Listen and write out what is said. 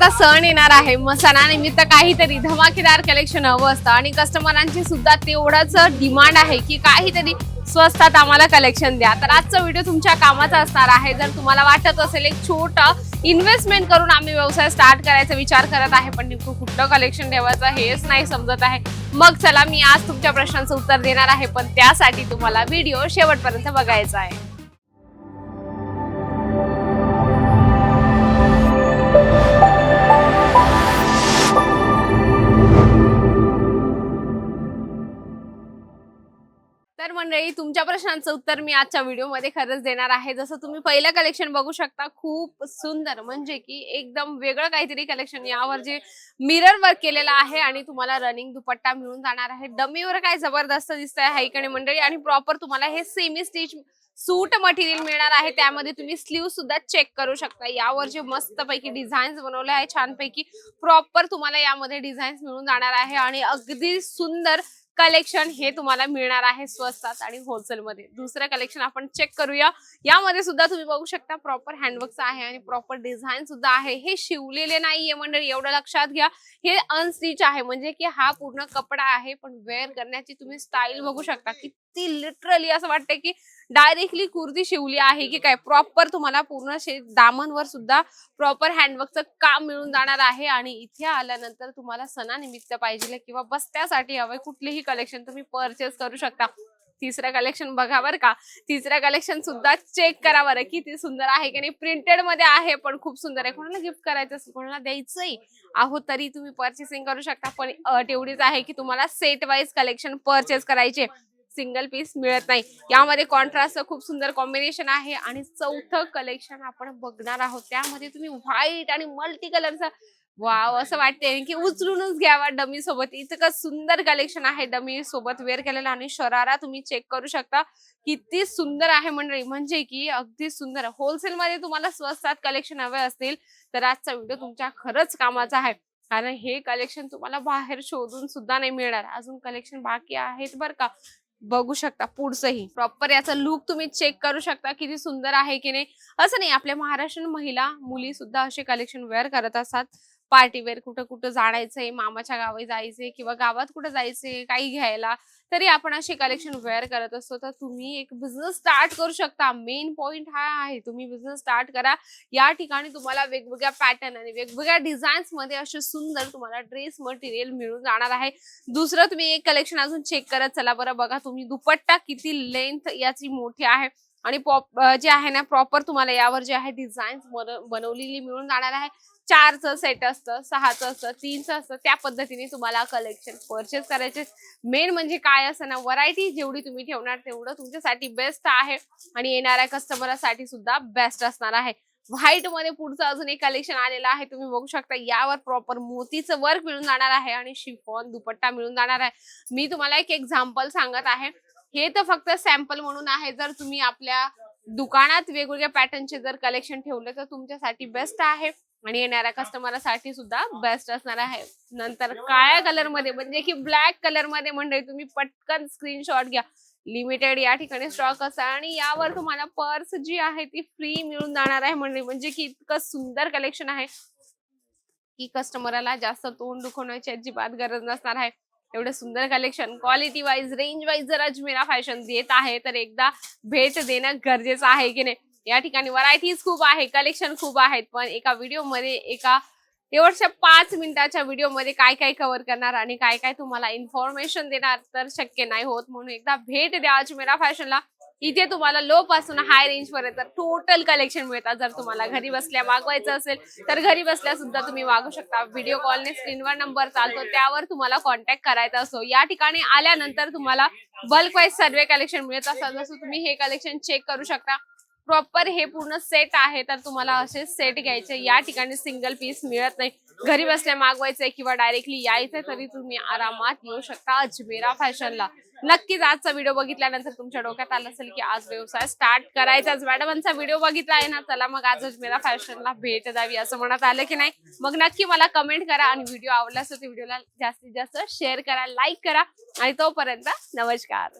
आता सण येणार आहे. मग सणानिमित्त काहीतरी धमाकेदार कलेक्शन हवं असतं. आणि कस्टमरांची सुद्धा तेवढंच डिमांड आहे की काहीतरी स्वस्तात आम्हाला कलेक्शन द्या. तर आजचा व्हिडिओ तुमच्या कामाचा असणार आहे. जर तुम्हाला वाटत असेल एक छोटं इन्व्हेस्टमेंट करून आम्ही व्यवसाय स्टार्ट करायचा विचार करत आहे पण नेमकं कुठलं कलेक्शन ठेवायचं हेच नाही समजत आहे. मग चला मी आज तुमच्या प्रश्नांचं उत्तर देणार आहे पण त्यासाठी तुम्हाला व्हिडिओ शेवटपर्यंत बघायचा आहे. प्रश्नांचं उत्तर मी आजच्या व्हिडिओमध्ये खरंच देणार आहे. जसं तुम्ही पहिलं कलेक्शन बघू शकता खूप सुंदर. म्हणजे की एकदम वेगळं काहीतरी कलेक्शन यावर जे मिरर वर्क केलेलं आहे आणि तुम्हाला रनिंग दुपट्टा मिळून जाणार आहे. डमीवर काय जबरदस्त दिसतंय हाईकडे मंडळी आणि प्रॉपर तुम्हाला हे सेमी स्टिच सूट मटेरियल मिळणार आहे. त्यामध्ये तुम्ही स्लीव सुद्धा चेक करू शकता. यावर जे मस्त पैकी डिझाईन्स बनवले आहे छानपैकी प्रॉपर तुम्हाला यामध्ये डिझाईन्स मिळून जाणार आहे आणि अगदी सुंदर कलेक्शन हे तुम्हाला मिळणार आहे स्वस्तात आणि होलसेल मध्ये. दुसरं कलेक्शन आपण चेक करूया. यामध्ये सुद्धा तुम्ही बघू शकता प्रॉपर हँडवर्कचं आहे आणि प्रॉपर डिझाईन सुद्धा आहे. हे शिवलेले नाहीये मंडळी एवढं लक्षात घ्या. हे अनस्टिच आहे म्हणजे की हा पूर्ण कपडा आहे पण वेअर करण्याची तुम्ही स्टाईल बघू शकता. किती लिटरली असं वाटतं की डायरेक्टली कुर्ती शिवली आहे की काय? प्रॉपर तुम्हाला पूर्ण शे दामनवर सुद्धा प्रॉपर हँडवर्कचं काम मिळून जाणार आहे. आणि इथे आल्यानंतर तुम्हाला सणानिमित्त पाहिजे किंवा बस्त्यासाठी हवे कुठलेही कलेक्शन तुम्ही परचेस करू शकता. तिसरं कलेक्शन बघा बरं का. तिसरं कलेक्शन सुद्धा चेक करा बरं किती सुंदर आहे की नाही. प्रिंटेडमध्ये आहे पण खूप सुंदर आहे. कोणाला गिफ्ट करायचं असेल कोणाला द्यायचंही आहो तरी तुम्ही परचेसिंग करू शकता. पण अट एवढीच आहे की तुम्हाला सेट वाईज कलेक्शन परचेस करायचे. सिंगल पीस मिळत नाही. यामध्ये कॉन्ट्रास्ट खूप सुंदर कॉम्बिनेशन आहे आणि चौथं कलेक्शन आपण बघणार आहोत. त्यामध्ये तुम्ही व्हाईट आणि मल्टी कलरचा वाव असं वाटते की उचलूनच घ्यावा डमी सोबत. इतकं सुंदर कलेक्शन आहे डमी सोबत वेअर केलेलं आणि शरारा तुम्ही चेक करू शकता. किती सुंदर आहे मंडळी. म्हणजे की अगदी सुंदर. होलसेल मध्ये तुम्हाला स्वस्तात कलेक्शन हवे असतील तर आजचा व्हिडिओ तुमच्या खरंच कामाचा आहे. कारण हे कलेक्शन तुम्हाला बाहेर शोधून सुद्धा नाही मिळणार. अजून कलेक्शन बाकी आहेत बरं का. बघू शकता पुढचंही. प्रॉपर याचा लुक तुम्ही चेक करू शकता किती सुंदर आहे की नाही. असं नाही आपल्या महाराष्ट्रीयन महिला मुली सुद्धा असे कलेक्शन वेअर करत असतात. पार्टी वेअर कुठं कुठं जाणायचंय मामाच्या गावी जायचंय किंवा गावात कुठं जायचंय काही घ्यायला. तरी आपण असे कलेक्शन वेअर करत असतो. तर तुम्ही एक बिझनेस स्टार्ट करू शकता. मेन पॉइंट हा आहे. तुम्ही बिझनेस स्टार्ट करा. या ठिकाणी तुम्हाला वेगवेगळ्या पॅटर्न आणि वेगवेगळ्या डिझाईन्समध्ये असे सुंदर तुम्हाला ड्रेस मटेरियल मिळून जाणार आहे. दुसरं तुम्ही एक कलेक्शन अजून चेक करत चला. बरं बघा तुम्ही दुपट्टा किती लेंथ याची मोठी आहे. आणि पॉप जे आहे ना प्रॉपर तुम्हाला यावर जे आहे डिझाईन्स बनवलेली मिळून जाणार आहे. चारचं सेट असतं सहाचं असतं तीनचं असतं त्या पद्धतीने तुम्हाला कलेक्शन परचेस करायचे. मेन म्हणजे काय असं ना व्हरायटी जेवढी तुम्ही ठेवणार तेवढं तुमच्यासाठी बेस्ट आहे. आणि येणाऱ्या कस्टमरसाठी सुद्धा बेस्ट असणार आहे. व्हाईटमध्ये पुढचं अजून एक कलेक्शन आलेलं आहे तुम्ही बघू शकता. यावर प्रॉपर मोतीचं वर्क मिळून जाणार आहे आणि शिफॉन दुपट्टा मिळून जाणार आहे. मी तुम्हाला एक एक्झाम्पल सांगत आहे. हे तर फक्त सॅम्पल म्हणून आहे. जर तुम्ही आपल्या दुकानात वेगवेगळ्या पॅटर्नचे जर कलेक्शन ठेवले तर तुमच्यासाठी बेस्ट आहे. आणि येणाऱ्या कस्टमरसाठी सुद्धा बेस्ट असणार आहे. नंतर काळ्या कलरमध्ये म्हणजे की ब्लॅक कलरमध्ये म्हणजे तुम्ही पटकन स्क्रीनशॉट घ्या. लिमिटेड या ठिकाणी स्टॉक असा. आणि यावर तुम्हाला पर्स जी आहे ती फ्री मिळून जाणार आहे म्हणजे म्हणजे की इतकं सुंदर कलेक्शन आहे. की कस्टमरला जास्त तोंड दुखवण्याची अजिबात गरज नसणार आहे. एवढं सुंदर collection quality wise range wise जर अजमेरा फॅशन देत आहे तर एकदा भेट देणं गरजेचं आहे की नाही? या ठिकाणी व्हरायटीज खूप आहे कलेक्शन खूप आहेत पण एका व्हिडिओमध्ये एका एवढ्या पाच मिनिटाच्या व्हिडिओमध्ये काय काय कव्हर करणार आणि काय काय तुम्हाला इन्फॉर्मेशन देणार तर शक्य नाही होत. म्हणून एकदा भेट द्या अजमेरा फॅशनला इथे तुम्हाला लो पासून हाय रेंज पर्यंत टोटल कलेक्शन मिळतात. जर तुम्हाला घरी बसल्या मागवायचं असेल तर घरी बसल्या सुद्धा तुम्ही मागू शकता. व्हिडिओ कॉलने स्क्रीनवर नंबर चालतो. त्यावर तुम्हाला कॉन्टॅक्ट करायचा असतो. या ठिकाणी आल्यानंतर तुम्हाला बल्क वाईज सर्वे कलेक्शन मिळत असतात जसं तुम्ही हे कलेक्शन चेक करू शकता. प्रॉपर हे पूर्ण सेट आहे तर तुम्हाला असे सेट घ्यायचे. या ठिकाणी सिंगल पीस मिळत नाही. घरी बसल्या मागवायचंय किंवा डायरेक्टली यायचंय तरी तुम्ही आरामात येऊ शकता अजमेरा फॅशनला. नक्कीच आजचा व्हिडिओ बघितल्यानंतर तुमच्या डोक्यात आलं असेल की आज व्यवसाय स्टार्ट करायचाच. मॅडमांचा व्हिडिओ बघितला आहे ना चला मग आज अजमेरा फॅशनला भेट द्यावी असं म्हणत आलं की नाही. मग नक्की मला कमेंट करा आणि व्हिडिओ आवडला असेल व्हिडिओला जास्तीत जास्त शेअर करा लाईक करा. आणि तोपर्यंत नमस्कार.